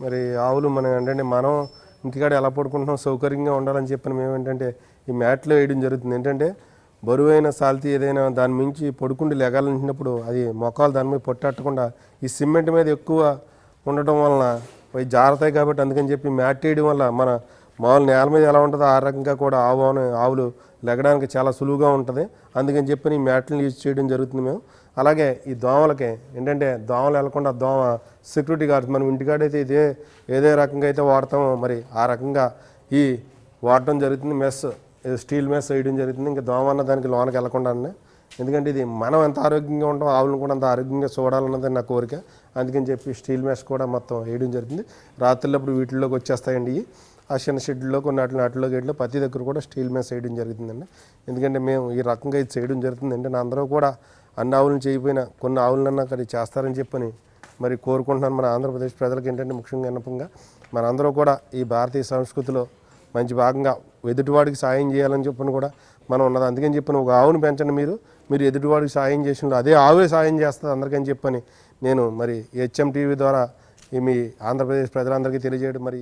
మరి ఆవులు మనం ఏంటంటే మనం ఇంటికాడ ఎలా పడుకుంటున్నాం సౌకర్యంగా ఉండాలని చెప్పిన మేము ఏంటంటే ఈ మ్యాట్లో వేయడం జరుగుతుంది. ఏంటంటే బరువైన సాల్తీ ఏదైనా దాని మించి పడుకుండి లెగాలంటున్నప్పుడు అది మొక్కలు దాని మీద పొట్టకుండా ఈ సిమెంట్ మీద ఎక్కువ ఉండటం వలన అవి జారుతాయి కాబట్టి అందుకని చెప్పి మ్యాట్ వేయడం వల్ల మన మామూలు నేల మీద ఎలా ఉంటుందో ఆ రకంగా కూడా ఆవు అనే- ఆవులు లెగడానికి చాలా సులువుగా ఉంటుంది. అందుకని చెప్పి ఈ మ్యాట్లను యూజ్ చేయడం జరుగుతుంది మేము. అలాగే ఈ దోమలకి ఏంటంటే దోమలు వెళ్ళకుండా దోమ సెక్యూరిటీ గార్డ్స్ మనం ఇంటికాడైతే ఇదే ఏదే రకంగా అయితే వాడతామో మరి ఆ రకంగా ఈ వాడటం జరుగుతుంది. మెస్ ఇది స్టీల్ మెస్ వేయడం జరుగుతుంది. ఇంకా దోమ అన్న దానికి లోనకి వెళ్ళకుండా ఎందుకంటే ఇది మనం ఎంత ఆరోగ్యంగా ఉంటాం ఆవులను కూడా అంత ఆరోగ్యంగా చూడాలన్నది నా కోరిక. అందుకని చెప్పి స్టీల్ మెస్ కూడా మొత్తం వేయడం జరుగుతుంది. రాత్రులప్పుడు వీటిల్లోకి వచ్చేస్తాయండి ఆ చిన్న షెడ్లో కొన్ని అట్ల అట్లో గేట్లో ప్రతి దగ్గర కూడా స్టీల్ మీద చేయడం జరుగుతుందండి ఎందుకంటే మేము ఈ రకంగా ఇది చేయడం జరుగుతుంది అంటే అందరూ కూడా అన్ని ఆవులను చేయకపోయినా కొన్ని ఆవులన్నా అక్కడ చేస్తారని చెప్పని మరి కోరుకుంటున్నాను. మన ఆంధ్రప్రదేశ్ ప్రజలకు ఏంటంటే ముఖ్యంగా విన్నపంగా మనందరూ కూడా ఈ భారతీయ సంస్కృతిలో మంచి భాగంగా ఎదుటివాడికి సాయం చేయాలని చెప్పని కూడా మనం ఉన్నది. అందుకని చెప్పిన ఒక ఆవును పెంచండి మీరు. మీరు ఎదుటివాడికి సాయం చేసిన అదే ఆవే సాయం చేస్తుంది అందరికని చెప్పని నేను మరి హెచ్ఎం టీవీ ద్వారా ఈ మీ ఆంధ్రప్రదేశ్ ప్రజలందరికీ తెలియజేయడం మరి